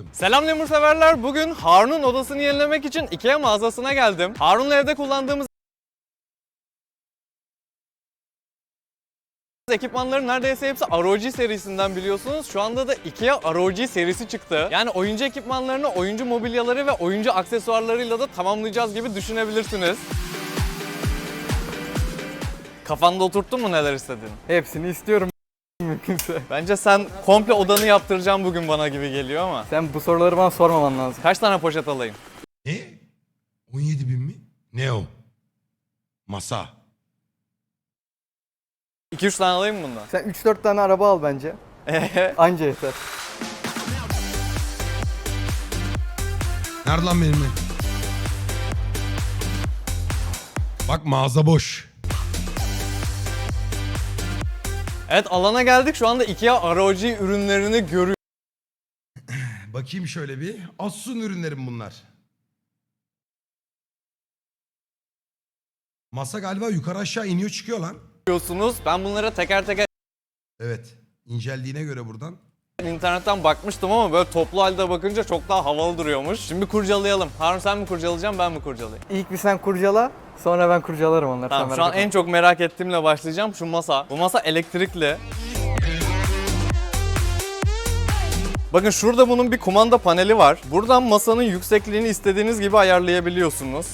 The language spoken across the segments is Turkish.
yaptım. Selam lemur severler. Bugün Harun'un odasını yenilemek için Ikea mağazasına geldim. Harun'la evde kullandığımız ekipmanların neredeyse hepsi ROG serisinden biliyorsunuz. Şu anda da Ikea ROG serisi çıktı. Yani oyuncu ekipmanlarını oyuncu mobilyaları ve oyuncu aksesuarlarıyla da tamamlayacağız gibi düşünebilirsiniz. Kafanda oturttun mu neler istediğini? Hepsini istiyorum mümkünse. Bence sen komple odanı yaptıracağım bugün bana gibi geliyor ama. Sen bu soruları bana sormaman lazım. Kaç tane poşet alayım? Ne? 17 bin mi? Ne o? Masa. 2-3 tane alayım mı bundan? Sen 3-4 tane araba al bence. Anca yeter. Nerede lan benim ev? Bak mağaza boş. Evet alana geldik. Şu anda Ikea ROG ürünlerini görüyoruz. Bakayım şöyle bir. Asus ürünlerim bunlar. Masa galiba yukarı aşağı iniyor çıkıyor lan. Ben bunlara teker teker Evet. İnceldiğine göre buradan. İnternetten bakmıştım ama böyle toplu halde bakınca çok daha havalı duruyormuş. Şimdi kurcalayalım. Harun sen mi kurcalayacaksın ben mi kurcalayayım? İlk bir sen kurcala, sonra ben kurcalarım onları. Tamam Sen şu an merak etme. en çok merak ettiğimle başlayacağım. Şu masa. Bu masa elektrikli. Bakın şurada bunun bir kumanda paneli var. Buradan masanın yüksekliğini istediğiniz gibi ayarlayabiliyorsunuz.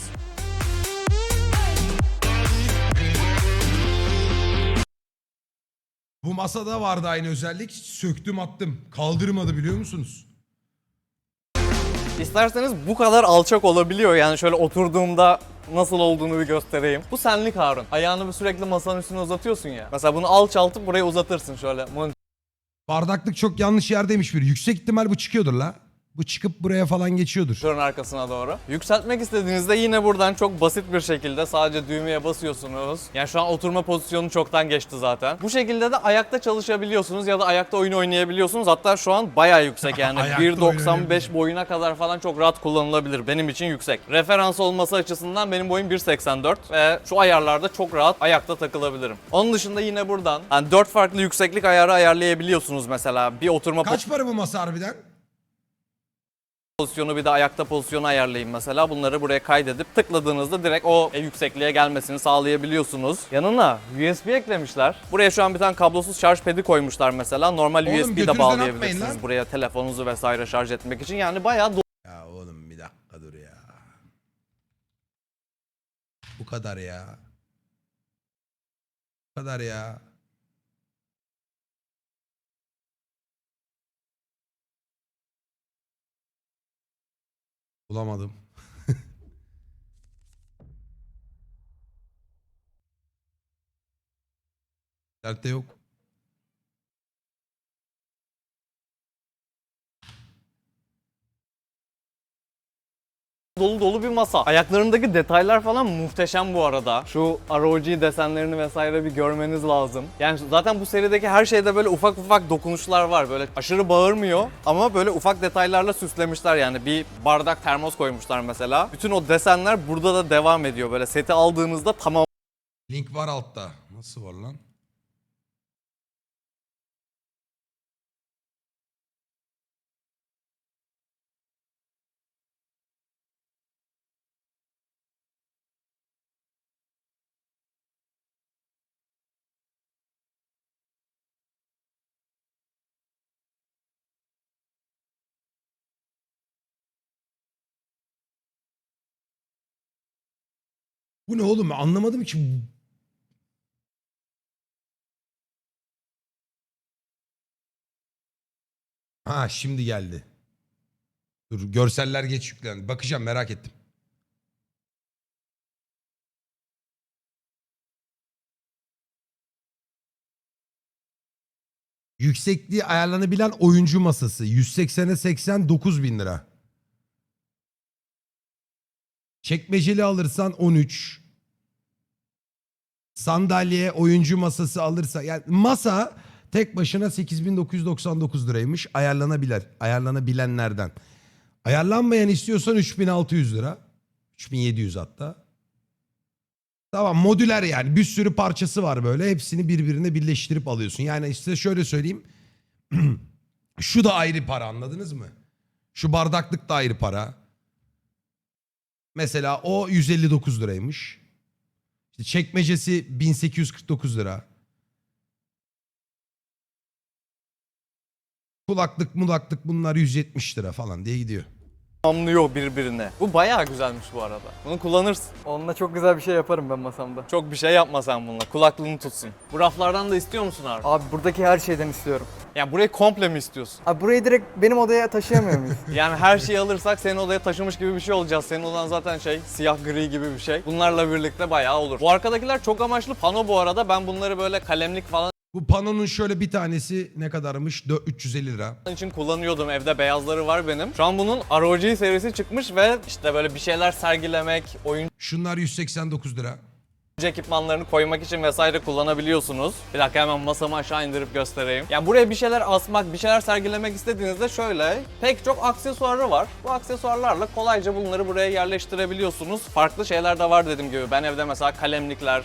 Bu masada vardı aynı özellik. Söktüm attım. Kaldırmadı biliyor musunuz? İsterseniz bu kadar alçak olabiliyor. Yani şöyle oturduğumda nasıl olduğunu bir göstereyim. Bu senlik Harun. Ayağını bir sürekli masanın üstüne uzatıyorsun ya. Mesela bunu alçaltıp buraya uzatırsın şöyle. Bardaklık çok yanlış yerdeymiş biri. Yüksek ihtimal bu çıkıyordur la. Bu çıkıp buraya falan geçiyordur. arkasına doğru. Yükseltmek istediğinizde yine buradan çok basit bir şekilde sadece düğmeye basıyorsunuz. Yani şu an oturma pozisyonu çoktan geçti zaten. Bu şekilde de ayakta çalışabiliyorsunuz ya da ayakta oyun oynayabiliyorsunuz. Hatta şu an bayağı yüksek yani Ayakta oyun 1.95 oynayabilir. boyuna kadar falan çok rahat kullanılabilir. Benim için yüksek. Referans olması açısından benim boyum 1.84 ve şu ayarlarda çok rahat ayakta takılabilirim. Onun dışında yine buradan yani 4 farklı yükseklik ayarı ayarlayabiliyorsunuz mesela. Bir oturma Kaç para bu masa harbiden? Pozisyonu bir de ayakta pozisyonu ayarlayın mesela. Bunları buraya kaydedip tıkladığınızda direkt o yüksekliğe gelmesini sağlayabiliyorsunuz. Yanına USB eklemişler. Buraya şu an bir tane kablosuz şarj pedi koymuşlar mesela. Normal Oğlum USB de götünüzden atmayın bağlayabilirsiniz buraya telefonunuzu vesaire şarj etmek için. Yani bayağı Ya oğlum bir dakika dur ya. Bu kadar ya. Bu kadar ya. Bulamadım. İnternette yok. Dolu dolu bir masa. Ayaklarındaki detaylar falan muhteşem bu arada. Şu ROG desenlerini vesaire bir görmeniz lazım. Yani zaten bu serideki her şeyde böyle ufak ufak dokunuşlar var. Böyle aşırı bağırmıyor ama böyle ufak detaylarla süslemişler yani. Bir bardak termos koymuşlar mesela. Bütün o desenler burada da devam ediyor. Böyle seti aldığınızda tamam Link var altta. Nasıl var lan? Bu ne oğlum? Anlamadım ki. Ha şimdi geldi. Dur görseller geç yüklendi. Bakacağım merak ettim. Yüksekliği ayarlanabilen oyuncu masası. 180'e 80 9 bin lira. Çekmeceli alırsan 13. Sandalye, oyuncu masası alırsa yani masa tek başına 8999 liraymış ayarlanabilir. Ayarlanabilenlerden. Ayarlanmayan istiyorsan 3600 lira. 3700 hatta. Tamam modüler yani bir sürü parçası var böyle. Hepsini birbirine birleştirip alıyorsun. Yani size şöyle söyleyeyim. Şu da ayrı para anladınız mı? Şu bardaklık da ayrı para. Mesela o 159 liraymış. İşte çekmecesi 1849 lira. Kulaklık mulaklık bunlar 170 lira falan diye gidiyor. Tamamlıyor birbirine. Bu bayağı güzelmiş bu arada. Bunu kullanırsın. Onunla çok güzel bir şey yaparım ben masamda. Çok bir şey yapma sen bununla. Kulaklığını tutsun. Bu raflardan da istiyor musun abi? Abi buradaki her şeyden istiyorum. Yani burayı komple mi istiyorsun? Abi burayı direkt benim odaya taşıyamıyor muyuz? Yani her şeyi alırsak senin odaya taşımış gibi bir şey olacağız. Senin odan zaten şey siyah gri gibi bir şey. Bunlarla birlikte bayağı olur. Bu arkadakiler çok amaçlı pano bu arada. Ben bunları böyle kalemlik falan Bu panonun şöyle bir tanesi ne kadarmış? Dö- 350 lira. için kullanıyordum. Evde beyazları var benim. Şu an bunun ROG serisi çıkmış ve işte böyle bir şeyler sergilemek, oyuncu Şunlar 189 lira. ekipmanlarını koymak için vesaire kullanabiliyorsunuz. Bir dakika hemen masamı aşağı indirip göstereyim. Yani buraya bir şeyler asmak, bir şeyler sergilemek istediğinizde şöyle pek çok aksesuarı var. Bu aksesuarlarla kolayca bunları buraya yerleştirebiliyorsunuz. Farklı şeyler de var dediğim gibi. Ben evde mesela kalemlikler,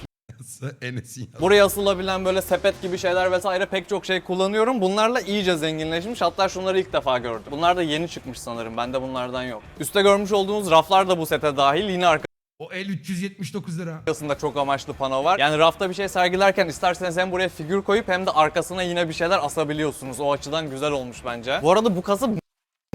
Enes'in yazdığı. Buraya asılabilen böyle sepet gibi şeyler vesaire pek çok şey kullanıyorum. Bunlarla iyice zenginleşmiş. Hatta şunları ilk defa gördüm. Bunlar da yeni çıkmış sanırım. Bende bunlardan yok. Üste görmüş olduğunuz raflar da bu sete dahil. Yine O el 379 lira. arkasında çok amaçlı pano var. Yani rafta bir şey sergilerken isterseniz hem buraya figür koyup hem de arkasına yine bir şeyler asabiliyorsunuz. O açıdan güzel olmuş bence. Bu arada bu kasa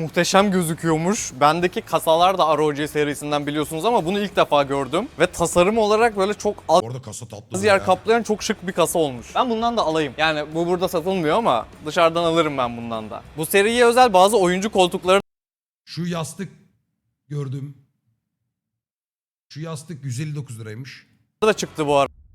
muhteşem gözüküyormuş. Bendeki kasalar da ROG serisinden biliyorsunuz ama bunu ilk defa gördüm. Ve tasarım olarak böyle çok az Orada kasa tatlı. Az yer ya. kaplayan çok şık bir kasa olmuş. Ben bundan da alayım. Yani bu burada satılmıyor ama dışarıdan alırım ben bundan da. Bu seriye özel bazı oyuncu koltukları Şu yastık gördüm. Şu yastık 159 liraymış. da çıktı bu arada.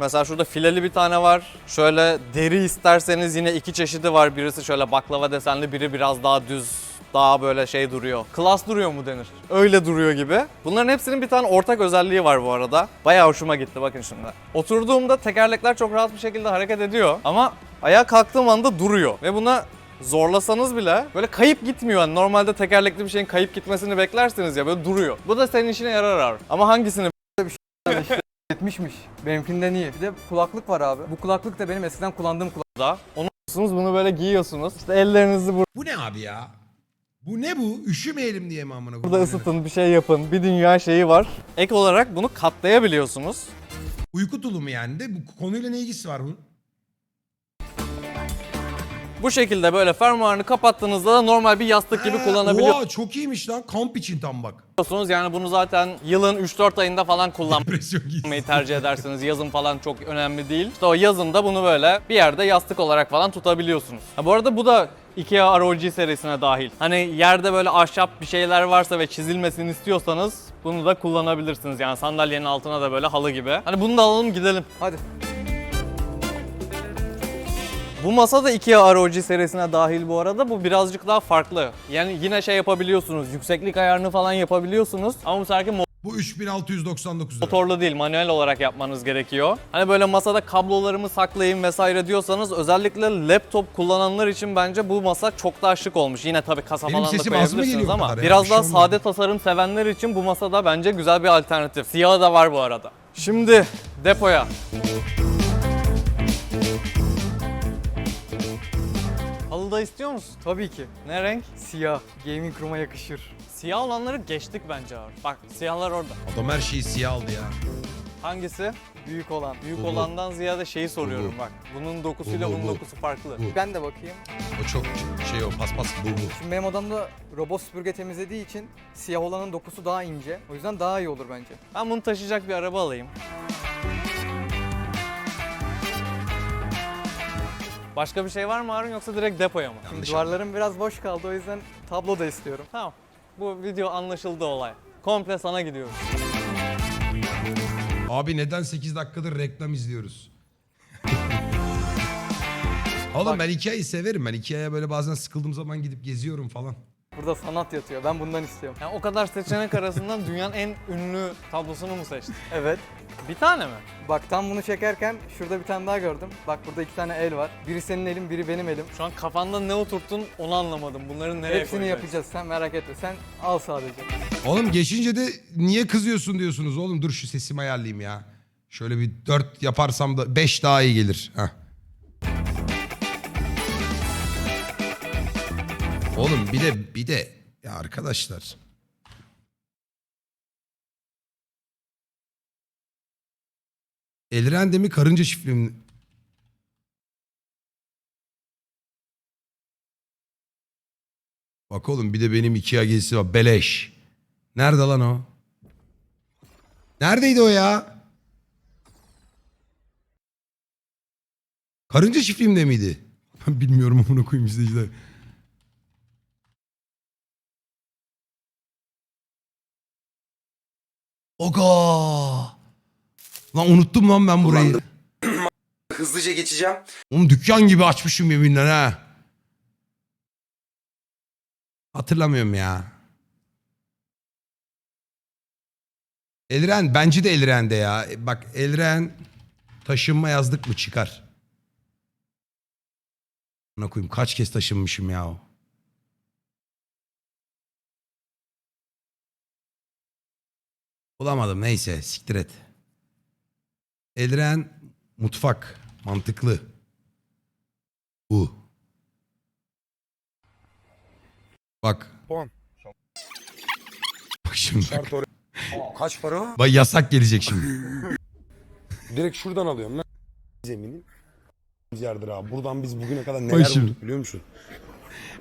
Mesela şurada fileli bir tane var. Şöyle deri isterseniz yine iki çeşidi var. Birisi şöyle baklava desenli, biri biraz daha düz daha böyle şey duruyor. Klas duruyor mu denir? Öyle duruyor gibi. Bunların hepsinin bir tane ortak özelliği var bu arada. Bayağı hoşuma gitti bakın şimdi. Oturduğumda tekerlekler çok rahat bir şekilde hareket ediyor ama ayağa kalktığım anda duruyor. Ve buna zorlasanız bile böyle kayıp gitmiyor. Yani normalde tekerlekli bir şeyin kayıp gitmesini beklersiniz ya böyle duruyor. Bu da senin işine yarar abi. Ama hangisini Yetmişmiş. Benimkinden iyi. Bir de kulaklık var abi. Bu kulaklık da benim eskiden kullandığım kulaklık. da onu bunu böyle giyiyorsunuz. İşte ellerinizi Bu ne abi ya? Bu ne bu? Üşümeyelim diye mi amına koyayım? burada ısıtın, bir şey yapın. Bir dünya şeyi var. Ek olarak bunu katlayabiliyorsunuz. Uyku tulumu yani de bu konuyla ne ilgisi var bunun? Bu şekilde böyle fermuarını kapattığınızda da normal bir yastık gibi kullanabiliyorsunuz. Oha çok iyiymiş lan. Kamp için tam bak. Yani bunu zaten yılın 3-4 ayında falan kullanmayı Depresyon giysi. tercih edersiniz. Yazın falan çok önemli değil. İşte o yazın da bunu böyle bir yerde yastık olarak falan tutabiliyorsunuz. Ha, bu arada bu da IKEA ROG serisine dahil. Hani yerde böyle ahşap bir şeyler varsa ve çizilmesini istiyorsanız bunu da kullanabilirsiniz. Yani sandalyenin altına da böyle halı gibi. Hani bunu da alalım gidelim. Hadi. Bu masa da IKEA ROG serisine dahil bu arada. Bu birazcık daha farklı. Yani yine şey yapabiliyorsunuz. Yükseklik ayarını falan yapabiliyorsunuz. Ama bu seferki Bu 3699 lira. motorlu değil, manuel olarak yapmanız gerekiyor. Hani böyle masada kablolarımı saklayayım vesaire diyorsanız özellikle laptop kullananlar için bence bu masa çok daha şık olmuş. Yine tabii kasa Benim falan da sesim az mı koyabilirsiniz geliyor ama kadar ya? biraz Bir şey daha olmaz. sade tasarım sevenler için bu masada bence güzel bir alternatif. Siyahı da var bu arada. Şimdi depoya. Halı da istiyor musun? Tabii ki. Ne renk? Siyah. Gaming room'a yakışır. Siyah olanları geçtik bence abi. Bak siyahlar orada. Adam her şeyi siyah aldı ya. Hangisi? Büyük olan. Büyük Bu, bu. olandan ziyade şeyi soruyorum bak. Bunun dokusuyla Bu, bu, bunun bu. dokusu farklı. Bu. Ben de bakayım. O çok şey o paspas bu bu. Şimdi benim odamda robot süpürge temizlediği için siyah olanın dokusu daha ince. O yüzden daha iyi olur bence. Ben bunu taşıyacak bir araba alayım. Başka bir şey var mı Harun yoksa direkt depoya mı? Şimdi Yanlış duvarlarım biraz boş kaldı o yüzden tablo da istiyorum. Tamam. Bu video anlaşıldı olay. Komple sana gidiyoruz. Abi neden 8 dakikadır reklam izliyoruz? Oğlum Bak. ben Ikea'yı severim. Ben Ikea'ya böyle bazen sıkıldığım zaman gidip geziyorum falan. Burada sanat yatıyor. Ben bundan istiyorum. Yani o kadar seçenek arasından dünyanın en ünlü tablosunu mu seçtin? Evet. Bir tane mi? Bak tam bunu çekerken şurada bir tane daha gördüm. Bak burada iki tane el var. Biri senin elin, biri benim elim. Şu an kafanda ne oturttun onu anlamadım. Bunları nereye Hepsini koyacaksın? yapacağız. Sen merak etme. Sen al sadece. Oğlum geçince de niye kızıyorsun diyorsunuz oğlum dur şu sesimi ayarlayayım ya. Şöyle bir 4 yaparsam da 5 daha iyi gelir. Heh. Oğlum bir de bir de Ya arkadaşlar. Elrende mi karınca çiftliği mi? Bak oğlum bir de benim Ikea gezisi var. Beleş. Nerede lan o? Neredeydi o ya? Karınca çiftliğimde miydi? Ben bilmiyorum amına koyayım izleyiciler. Oga! Lan unuttum lan ben burayı. Hızlıca geçeceğim. Oğlum dükkan gibi açmışım yeminle ha. Hatırlamıyorum ya. Elren bence de Elren'de ya. E, Bak Elren taşınma yazdık mı çıkar. Buna koyayım kaç kez taşınmışım ya o. Bulamadım neyse siktir et. Elren mutfak mantıklı. Bu. Bak. Puan. Bak şimdi bak. Kaç para o? Bak yasak gelecek şimdi. Direkt şuradan alıyorum ben. Zeminin. yerdir abi. Buradan biz bugüne kadar Bak neler şimdi. bulduk biliyor musun?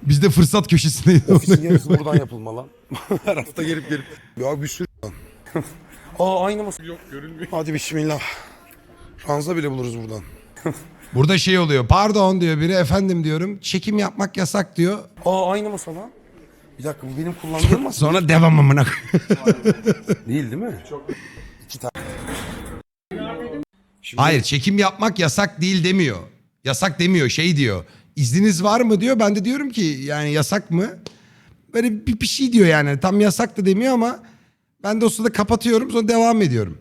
Biz de fırsat köşesindeyiz. Ofisin yarısı buradan yapılma lan. Her hafta gelip gelip. Ya bir sürü. Aa aynı masa. Yok görünmüyor. Hadi bismillah. Ranza bile buluruz buradan. Burada şey oluyor. Pardon diyor biri. Efendim diyorum. Çekim yapmak yasak diyor. Aa aynı masa lan. Bir dakika bu benim kullandığım masa. Sonra devam amına koyayım. Değil değil mi? Çok. İki tane. Şimdi Hayır çekim yapmak yasak değil demiyor. Yasak demiyor şey diyor. İzniniz var mı diyor. Ben de diyorum ki yani yasak mı? Böyle bir, bir şey diyor yani. Tam yasak da demiyor ama ben de o sırada kapatıyorum sonra devam ediyorum.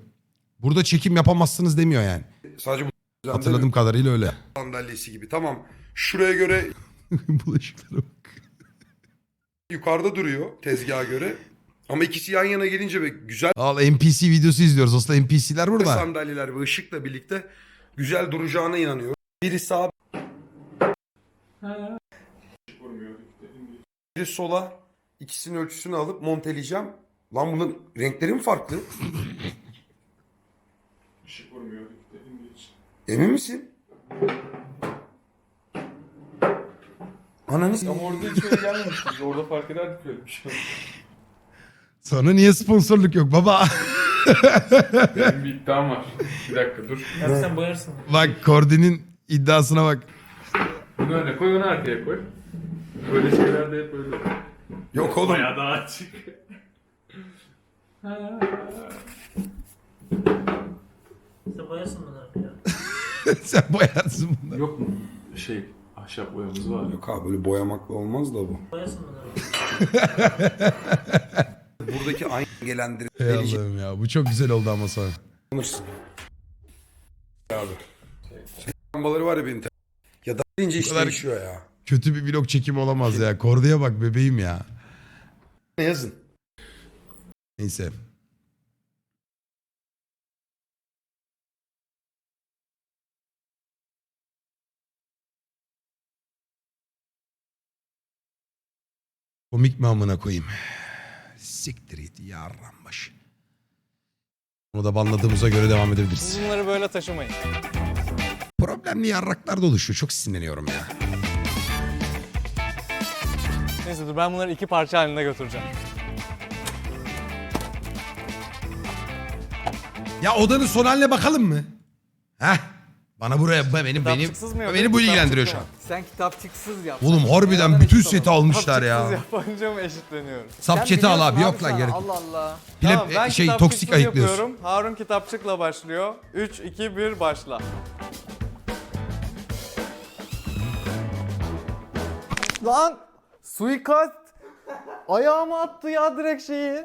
Burada çekim yapamazsınız demiyor yani. Sadece bu Hatırladığım kadarıyla öyle. sandalyesi gibi. Tamam. Şuraya göre Bulaşıklara bak. yukarıda duruyor tezgaha göre. Ama ikisi yan yana gelince ve güzel Al NPC videosu izliyoruz. Aslında NPC'ler burada. sandalyeler ve ışıkla birlikte güzel duracağına inanıyorum. Biri sağ Biri sola ikisinin ölçüsünü alıp monteleyeceğim. Lan bunun renkleri mi farklı? Emin misin? Ananı s- Ama orada hiç öyle gelmemiştik. Orada fark ederdik öyle bir şey. Sonra niye sponsorluk yok baba? Benim bir iddiam var. Bir dakika dur. Abi sen boyarsın. bak Kordi'nin iddiasına bak. Bunu öne koy, onu arkaya koy. Böyle şeyler de hep öyle. Yok oğlum. Bayağı daha açık. Sen boyarsın bunları ya. Sen boyarsın bunları. Yok mu? Şey, ahşap boyamız var. Yok abi böyle boyamakla olmaz da bu. Boyarsın bunları. Buradaki aynı gelendir. Ey Allah'ım ya bu çok güzel oldu ama sonra. Alırsın. Abi. Lambaları var ya benim. te- Ya da ince iş kadar- değişiyor ya. Kötü bir vlog çekimi olamaz ya. Kordi'ye bak bebeğim ya. Ne yazın? Neyse. Komik mi amına koyayım? Siktir git yarram başı. Bunu da banladığımıza göre devam edebiliriz. Bunları böyle taşımayın. Problemli yarraklar da oluşuyor. Çok sinirleniyorum ya. Neyse dur ben bunları iki parça halinde götüreceğim. Ya odanın son haline bakalım mı? Heh. Bana buraya benim benim Kitapçıksız mı yapıyor, beni bu ilgilendiriyor şu an. mı? Sen kitapçıksız yap. Oğlum harbiden Neden bütün seti almışlar ya. Kitapçıksız yapınca mı eşitleniyoruz? Sen Sapçeti al abi yok lan sen. gerek. Allah Allah. Pilep tamam, ben şey kitapçıksız toksik ayıklıyorsun. yapıyorum. Harun kitapçıkla başlıyor. 3, 2, 1 başla. Lan! Suikast! Ayağıma attı ya direkt şeyi.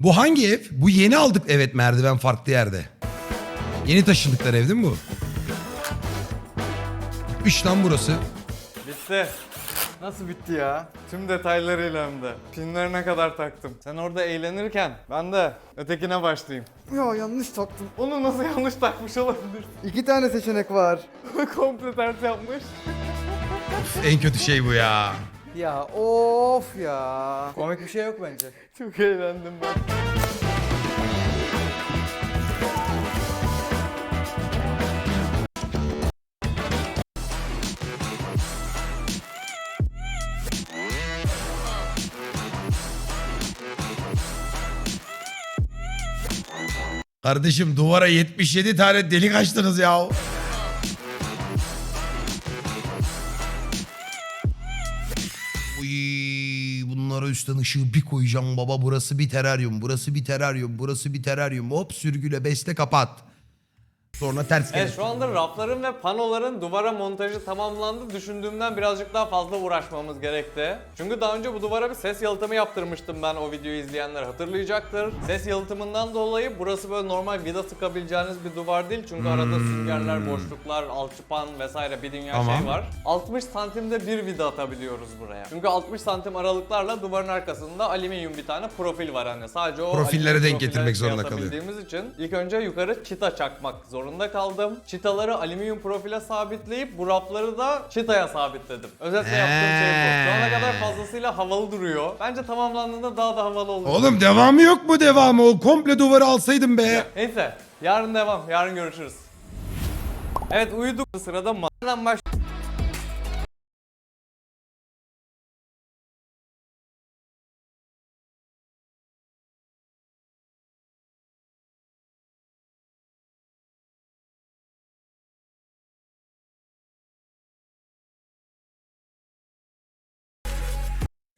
Bu hangi ev? Bu yeni aldık evet merdiven farklı yerde. Yeni taşındıkları ev değil mi bu? Üç lan burası. Bitti. Nasıl bitti ya? Tüm detaylarıyla hem de. Pinlerine kadar taktım. Sen orada eğlenirken ben de ötekine başlayayım. Ya yanlış taktım. Onu nasıl yanlış takmış olabilir? İki tane seçenek var. Komple ters yapmış. En kötü şey bu ya. Ya of ya. Komik bir şey yok bence. Çok eğlendim ben. Kardeşim duvara 77 tane delik açtınız ya. Üstten ışığı bir koyacağım baba. Burası bir teraryum, burası bir teraryum, burası bir teraryum. Hop sürgüle besle kapat. Sonra ters Evet gelir. şu anda rafların ve panoların duvara montajı tamamlandı. Düşündüğümden birazcık daha fazla uğraşmamız gerekti. Çünkü daha önce bu duvara bir ses yalıtımı yaptırmıştım ben o videoyu izleyenler hatırlayacaktır. Ses yalıtımından dolayı burası böyle normal vida sıkabileceğiniz bir duvar değil. Çünkü arada süngerler, boşluklar, alçıpan vesaire bir dünya Tamam. şey var. 60 santimde bir vida atabiliyoruz buraya. Çünkü 60 santim aralıklarla duvarın arkasında alüminyum bir tane profil var hani. Sadece o Profillere alüminyum denk getirmek zorunda şey kalıyor. atabildiğimiz için ilk önce yukarı çita çakmak zorunda kaldım. Çitaları alüminyum profile sabitleyip bu rafları da çitaya sabitledim. Özetle yaptığım şey bu. Şu ana kadar fazlasıyla havalı duruyor. Bence tamamlandığında daha da havalı olacak. Oğlum devamı yok mu devamı? O komple duvarı alsaydım be. Neyse yarın devam. Yarın görüşürüz. Evet uyuduk. Sırada maden baş...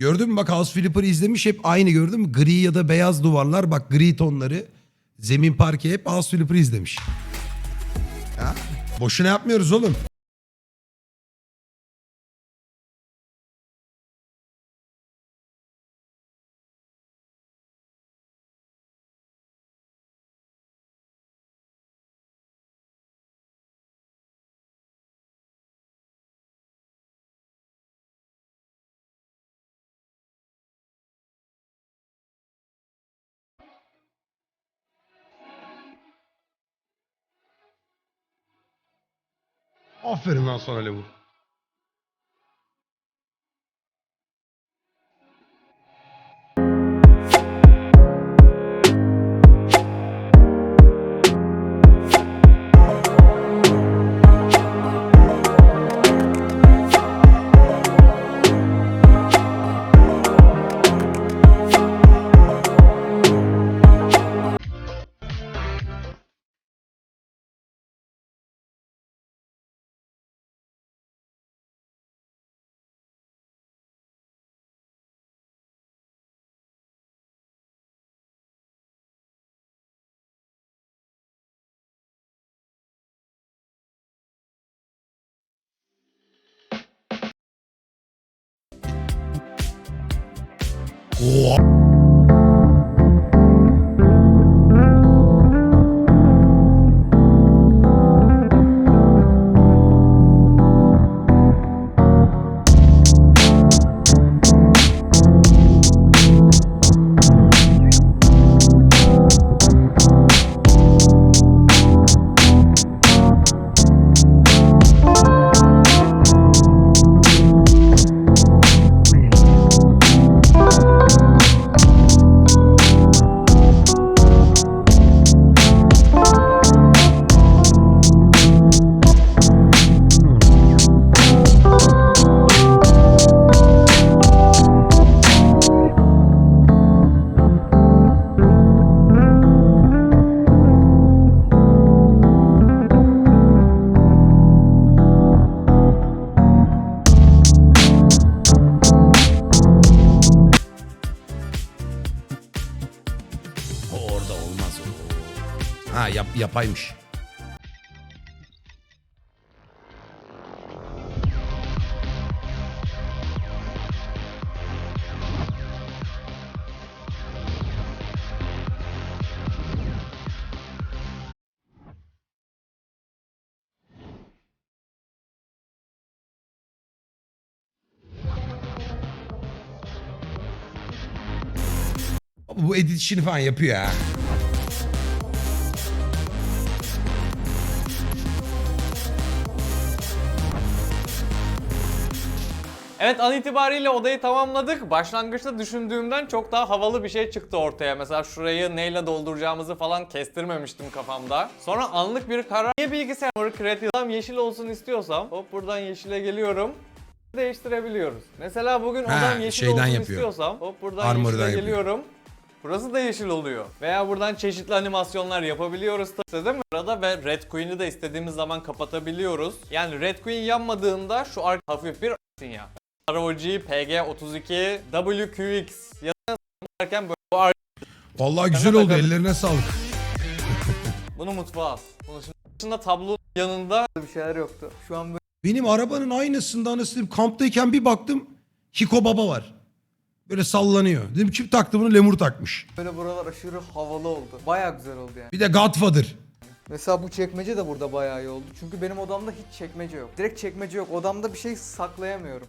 Gördün mü bak House Flipper'ı izlemiş hep aynı gördün mü? Gri ya da beyaz duvarlar bak gri tonları. Zemin parke hep House Flipper'ı izlemiş. Ya, boşuna yapmıyoruz oğlum. Aferin lan sana Levur. Oha. Yapaymış. Bu edit işini falan yapıyor ha. Evet an itibariyle odayı tamamladık. Başlangıçta düşündüğümden çok daha havalı bir şey çıktı ortaya. Mesela şurayı neyle dolduracağımızı falan kestirmemiştim kafamda. Sonra anlık bir karar. Niye bilgisayarı Creative'dan yeşil olsun istiyorsam hop buradan yeşile geliyorum. Değiştirebiliyoruz. Mesela bugün Ha, odam yeşil şeyden olsun yapıyor. istiyorsam hop buradan Armor'dan yeşile yapıyor. geliyorum. Burası da yeşil oluyor. Veya buradan çeşitli animasyonlar yapabiliyoruz tabii değil mi? Arada ve Red Queen'i de istediğimiz zaman kapatabiliyoruz. Yani Red Queen yanmadığında şu arka hafif bir sinyal. ROG PG32 WQX yazarken böyle bu ar- Vallahi güzel oldu ellerine sağlık. bunu mutfağa. Bunun şimdi dışında tablonun yanında Bir şeyler yoktu. Şu an böyle Benim arabanın aynısında anasını kamptayken bir baktım Hiko Baba var. Böyle sallanıyor. Dedim kim taktı bunu? Lemur takmış. böyle buralar aşırı havalı oldu. Baya güzel oldu yani. Bir de Godfather. Mesela bu çekmece de burada bayağı iyi oldu. Çünkü benim odamda hiç çekmece yok. Direkt çekmece yok. Odamda bir şey saklayamıyorum.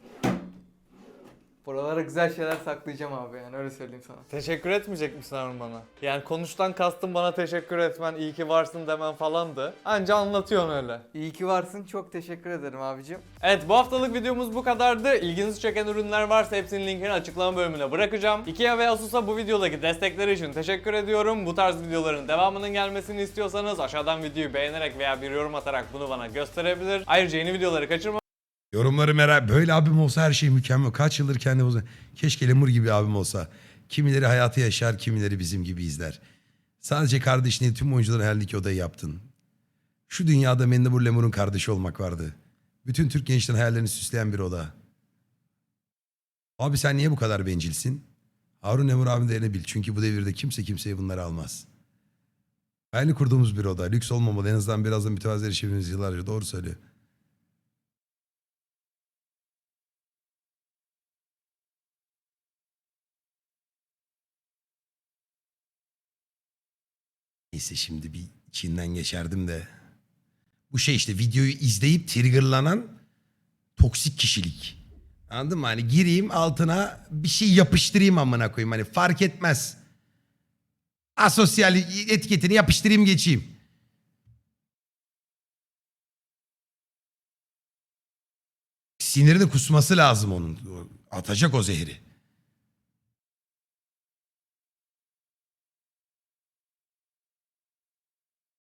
Buralara güzel şeyler saklayacağım abi yani öyle söyleyeyim sana. teşekkür etmeyecek misin Harun bana? Yani konuştan kastım bana teşekkür etmen, iyi ki varsın demen falandı. Anca anlatıyorsun öyle. İyi ki varsın. Çok teşekkür ederim abicim. Evet bu haftalık videomuz bu kadardı. İlginizi çeken ürünler varsa hepsinin linkini açıklama bölümüne bırakacağım. Ikea ve Asus'a bu videodaki destekleri için teşekkür ediyorum. Bu tarz videoların devamının gelmesini istiyorsanız aşağıdan videoyu beğenerek veya bir yorum atarak bunu bana gösterebilir. Ayrıca yeni videoları kaçırmamak Yorumları merak. Böyle abim olsa her şey mükemmel. Kaç yıldır kendi olsa. Keşke Lemur gibi abim olsa. Kimileri hayatı yaşar, kimileri bizim gibi izler. Sadece kardeşini tüm oyuncuların hayalindeki odayı yaptın. Şu dünyada Mendebur Lemur'un kardeşi olmak vardı. Bütün Türk gençlerin hayallerini süsleyen bir oda. Abi sen niye bu kadar bencilsin? Harun Lemur abim değerini bil. Çünkü bu devirde kimse kimseye bunları almaz. Hayalini kurduğumuz bir oda. Lüks olmamalı. En azından biraz da mütevazı erişimimiz yıllarca. Doğru söylüyor. Neyse şimdi bir içinden geçerdim de. Bu şey işte videoyu izleyip triggerlanan toksik kişilik. Anladın mı? Hani gireyim altına bir şey yapıştırayım amına koyayım. Hani fark etmez. Asosyal etiketini yapıştırayım geçeyim. Siniri de kusması lazım onun. Atacak o zehri.